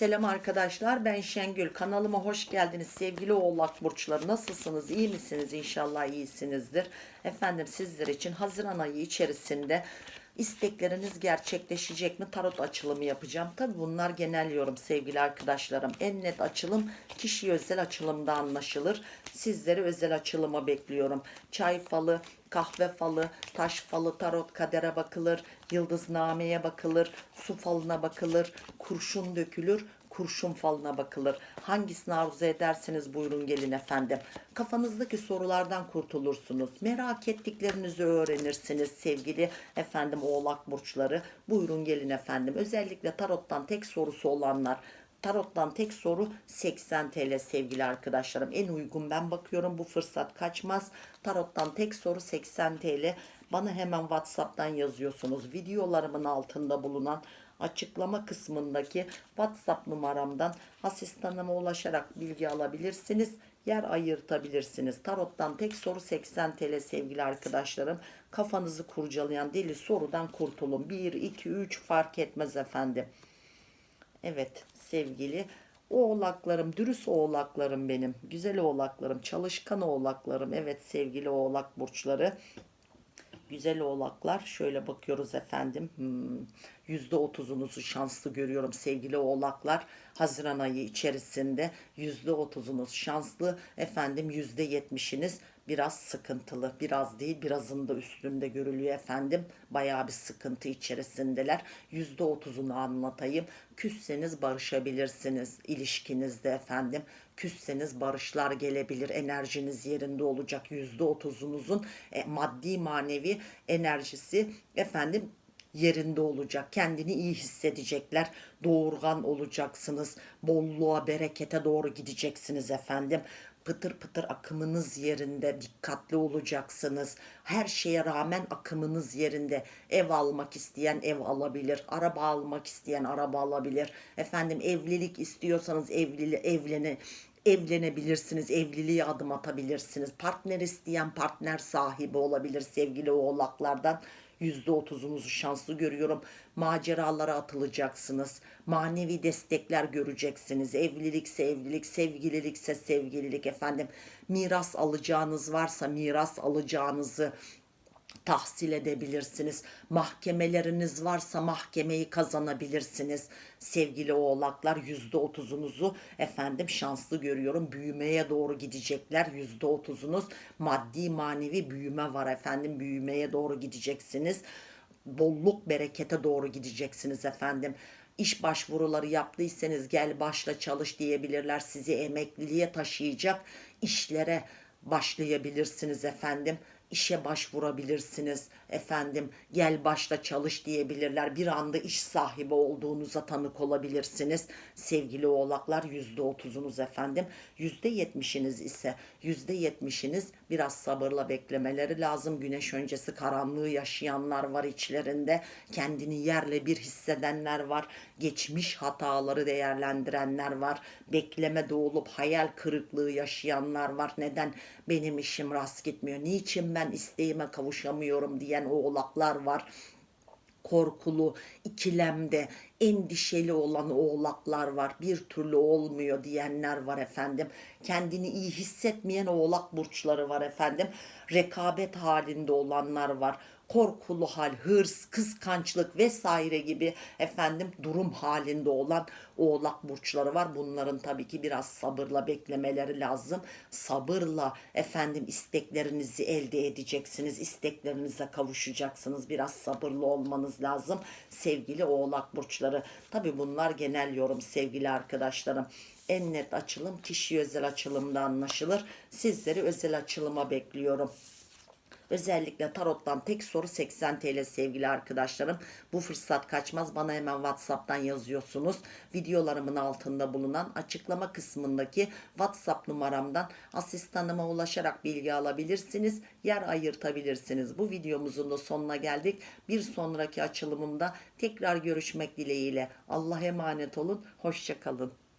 Selam arkadaşlar ben Şengül. Kanalıma hoş geldiniz sevgili oğlak burçları. Nasılsınız? İyi misiniz? İnşallah iyisinizdir. Efendim sizler için Haziran ayı içerisinde istekleriniz gerçekleşecek mi? Tarot açılımı yapacağım. Tabi bunlar genel yorum sevgili arkadaşlarım. En net açılım kişi özel açılımda anlaşılır. Sizleri özel açılıma bekliyorum. Çay falı kahve falı, taş falı, tarot kadere bakılır, yıldıznameye bakılır, su falına bakılır, kurşun dökülür, kurşun falına bakılır. Hangisini arzu ederseniz buyurun gelin efendim. Kafanızdaki sorulardan kurtulursunuz. Merak ettiklerinizi öğrenirsiniz sevgili efendim oğlak burçları. Buyurun gelin efendim. Özellikle tarottan tek sorusu olanlar Tarot'tan tek soru 80 TL sevgili arkadaşlarım. En uygun ben bakıyorum bu fırsat kaçmaz. Tarot'tan tek soru 80 TL. Bana hemen WhatsApp'tan yazıyorsunuz. Videolarımın altında bulunan açıklama kısmındaki WhatsApp numaramdan asistanıma ulaşarak bilgi alabilirsiniz. Yer ayırtabilirsiniz. Tarot'tan tek soru 80 TL sevgili arkadaşlarım. Kafanızı kurcalayan deli sorudan kurtulun. 1, 2, 3 fark etmez efendim. Evet sevgili oğlaklarım, dürüst oğlaklarım benim. Güzel oğlaklarım, çalışkan oğlaklarım. Evet sevgili oğlak burçları. Güzel oğlaklar. Şöyle bakıyoruz efendim. Hmm, Yüzde otuzunuzu şanslı görüyorum sevgili oğlaklar. Haziran ayı içerisinde yüzde otuzunuz şanslı. Efendim yüzde yetmişiniz biraz sıkıntılı. Biraz değil birazın da üstünde görülüyor efendim. Bayağı bir sıkıntı içerisindeler. Yüzde otuzunu anlatayım. Küsseniz barışabilirsiniz ilişkinizde efendim. Küsseniz barışlar gelebilir. Enerjiniz yerinde olacak. Yüzde otuzunuzun e, maddi manevi enerjisi efendim yerinde olacak. Kendini iyi hissedecekler. Doğurgan olacaksınız. Bolluğa, berekete doğru gideceksiniz efendim. Pıtır pıtır akımınız yerinde. Dikkatli olacaksınız. Her şeye rağmen akımınız yerinde. Ev almak isteyen ev alabilir. Araba almak isteyen araba alabilir. Efendim evlilik istiyorsanız evli evlene evlenebilirsiniz, evliliğe adım atabilirsiniz. Partner isteyen partner sahibi olabilir sevgili oğlaklardan. %30'unuzu şanslı görüyorum. Maceralara atılacaksınız. Manevi destekler göreceksiniz. Evlilikse evlilik, sevgililikse sevgililik efendim. Miras alacağınız varsa miras alacağınızı tahsil edebilirsiniz. Mahkemeleriniz varsa mahkemeyi kazanabilirsiniz. Sevgili oğlaklar yüzde otuzunuzu efendim şanslı görüyorum. Büyümeye doğru gidecekler. Yüzde otuzunuz maddi manevi büyüme var efendim. Büyümeye doğru gideceksiniz. Bolluk berekete doğru gideceksiniz efendim iş başvuruları yaptıysanız gel başla çalış diyebilirler. Sizi emekliliğe taşıyacak işlere başlayabilirsiniz efendim işe başvurabilirsiniz. Efendim gel başla çalış diyebilirler. Bir anda iş sahibi olduğunuza tanık olabilirsiniz. Sevgili oğlaklar yüzde otuzunuz efendim. Yüzde yetmişiniz ise yüzde yetmişiniz biraz sabırla beklemeleri lazım. Güneş öncesi karanlığı yaşayanlar var içlerinde. Kendini yerle bir hissedenler var. Geçmiş hataları değerlendirenler var. Beklemede olup hayal kırıklığı yaşayanlar var. Neden benim işim rast gitmiyor? Niçin ben isteğime kavuşamıyorum diyen oğlaklar var korkulu, ikilemde, endişeli olan oğlaklar var. Bir türlü olmuyor diyenler var efendim. Kendini iyi hissetmeyen oğlak burçları var efendim. Rekabet halinde olanlar var. Korkulu hal, hırs, kıskançlık vesaire gibi efendim durum halinde olan oğlak burçları var. Bunların tabii ki biraz sabırla beklemeleri lazım. Sabırla efendim isteklerinizi elde edeceksiniz. isteklerinize kavuşacaksınız. Biraz sabırlı olmanız lazım sevgili oğlak burçları. Tabii bunlar genel yorum sevgili arkadaşlarım. En net açılım kişi özel açılımda anlaşılır. Sizleri özel açılıma bekliyorum. Özellikle tarottan tek soru 80 TL sevgili arkadaşlarım. Bu fırsat kaçmaz. Bana hemen WhatsApp'tan yazıyorsunuz. Videolarımın altında bulunan açıklama kısmındaki WhatsApp numaramdan asistanıma ulaşarak bilgi alabilirsiniz. Yer ayırtabilirsiniz. Bu videomuzun da sonuna geldik. Bir sonraki açılımımda tekrar görüşmek dileğiyle. Allah'a emanet olun. Hoşçakalın.